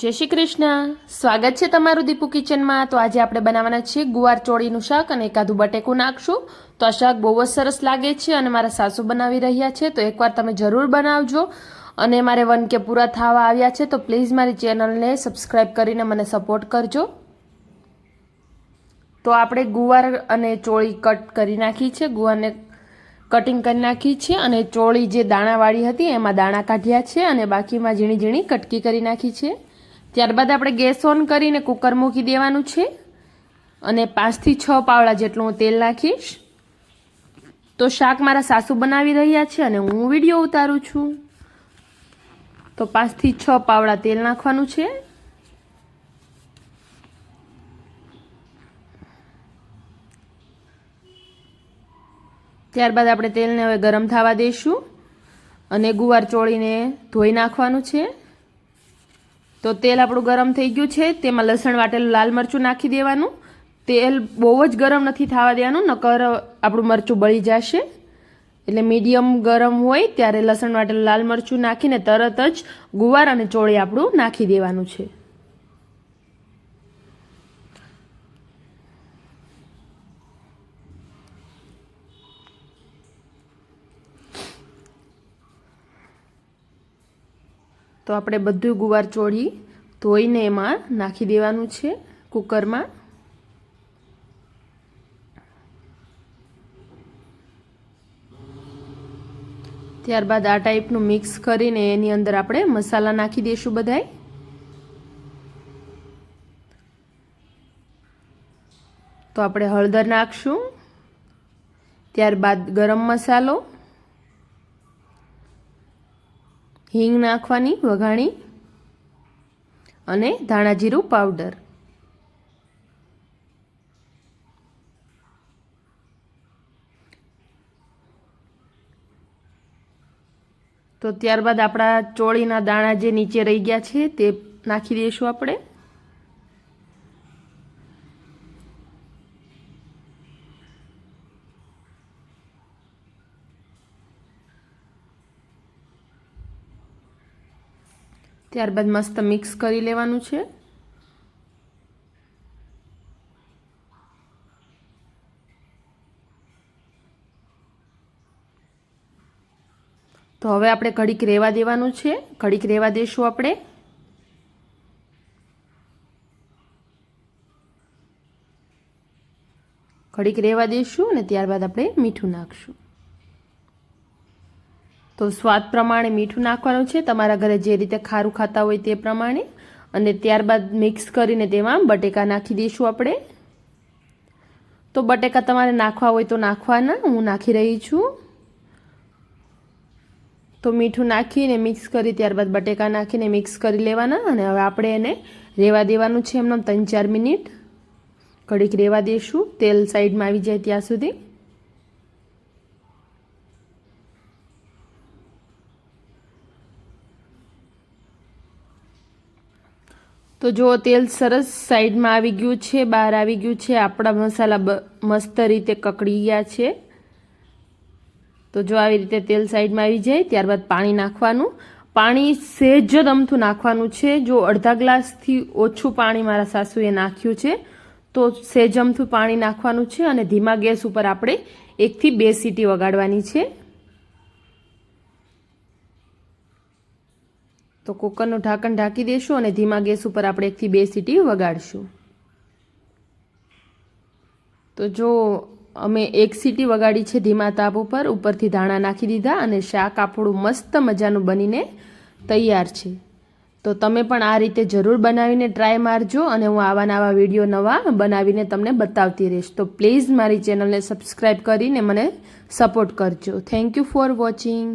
જય શ્રી કૃષ્ણ. સ્વાગત છે તમારું દીપુ કિચનમાં. તો આજે આપણે બનાવવાના છીએ ગુવાર ચોળીનું શાક અને એકાદું બટેકું નાખશું. તો આ શાક બહુ જ સરસ લાગે છે અને મારા સાસુ બનાવી રહ્યા છે. તો એકવાર તમે જરૂર બનાવજો. અને મારે વન કે પૂરા થવા આવ્યા છે, તો પ્લીઝ મારી ચેનલને સબસ્ક્રાઈબ કરીને મને સપોર્ટ કરજો. તો આપણે ગુવાર અને ચોળી કટ કરી નાખી છે. ગુવારને કટિંગ કરી નાખી છે અને ચોળી જે દાણાવાળી હતી એમાં દાણા કાઢ્યા છે અને બાકીમાં ઝીણી ઝીણી કટકી કરી નાખી છે. ત્યારબાદ આપણે ગેસ ઓન કરીને કુકર મૂકી દેવાનું છે અને પાંચથી છ પાવડા જેટલું હું તેલ નાખીશ. તો શાક મારા સાસુ બનાવી રહ્યા છે અને હું વીડિયો ઉતારું છું. તો પાંચથી છ પાવડા તેલ નાખવાનું છે. ત્યારબાદ આપણે તેલને હવે ગરમ થવા દઈશું અને ગુવાર ચોળીને ધોઈ નાખવાનું છે. તો તેલ આપણું ગરમ થઈ ગયું છે. તેમાં લસણ, વાટેલું લાલ મરચું નાખી દેવાનું. તેલ બહુ જ ગરમ નથી થવા દેવાનું, નકર આપણું મરચું બળી જશે. એટલે મીડિયમ ગરમ હોય ત્યારે લસણ, વાટેલું લાલ મરચું નાખીને તરત જ ગુવાર અને ચોળી આપણું નાખી દેવાનું છે. તો આપણે બધું ગુવાર ચોળી ધોઈને એમાં નાખી દેવાનું છે કુકરમાં. ત્યારબાદ આ ટાઈપનું મિક્સ કરીને એની અંદર આપણે મસાલા નાખી દઈશું બધાય. તો આપણે હળદર નાખશું. ત્યારબાદ ગરમ મસાલો. હિંગ નાખવાની, વઘાણી અને ધાણા જીરું પાવડર. તો ત્યારબાદ આપણા ચોળીના દાણા જે નીચે રહી ગયા છે તે નાખી દઈશું આપણે. ત્યારબાદ મસ્ત મિક્સ કરી લેવાનું છે. તો હવે આપણે ઘડીક રેવા દેવાનું છે. ઘડીક રેવા દઈશું આપણે. ઘડીક રેવા દઈશું અને ત્યારબાદ આપણે મીઠું નાખશું. તો સ્વાદ પ્રમાણે મીઠું નાખવાનું છે. તમારા ઘરે જે રીતે ખારું ખાતા હોય તે પ્રમાણે. અને ત્યારબાદ મિક્સ કરીને તેમાં બટેકા નાખી દઈશું આપણે. તો બટેકા તમારે નાખવા હોય તો નાખવાના. હું નાખી રહી છું. તો મીઠું નાખીને મિક્સ કરી ત્યારબાદ બટેકા નાખીને મિક્સ કરી લેવાના. અને હવે આપણે એને રેવા દેવાનું છે. એમને ત્રણ ચાર મિનિટ. ઘડીક રેવા દઈશું તેલ સાઈડમાં આવી જાય ત્યાં સુધી. તો જો તેલ સરસ સાઈડમાં આવી ગયું છે, બહાર આવી ગયું છે. આપણા મસાલા મસ્ત રીતે કકડી ગયા છે. તો જો આવી રીતે તેલ સાઈડમાં આવી જાય, ત્યારબાદ પાણી નાખવાનું. પાણી સહેજ જ અમથું નાખવાનું છે. જો અડધા ગ્લાસથી ઓછું પાણી મારા સાસુએ નાખ્યું છે, તો સહેજ અમથું પાણી નાખવાનું છે અને ધીમા ગેસ ઉપર આપણે એકથી બે સીટી વગાડવાની છે. તો કુકરનું ઢાંકણ ઢાંકી દઈશું અને ધીમા ગેસ ઉપર આપણે એકથી બે સીટી વગાડશું. તો જો અમે એક સીટી વગાડી છે ધીમા તાપ ઉપર, ઉપરથી ધાણા નાખી દીધા અને શાક આપણું મસ્ત મજાનું બનીને તૈયાર છે. તો તમે પણ આ રીતે જરૂર બનાવીને ટ્રાય મારજો અને હું આવા નવા વીડિયો નવા બનાવીને તમને બતાવતી રહીશ. તો પ્લીઝ મારી ચેનલને સબસ્ક્રાઈબ કરીને મને સપોર્ટ કરજો. Thank you for watching.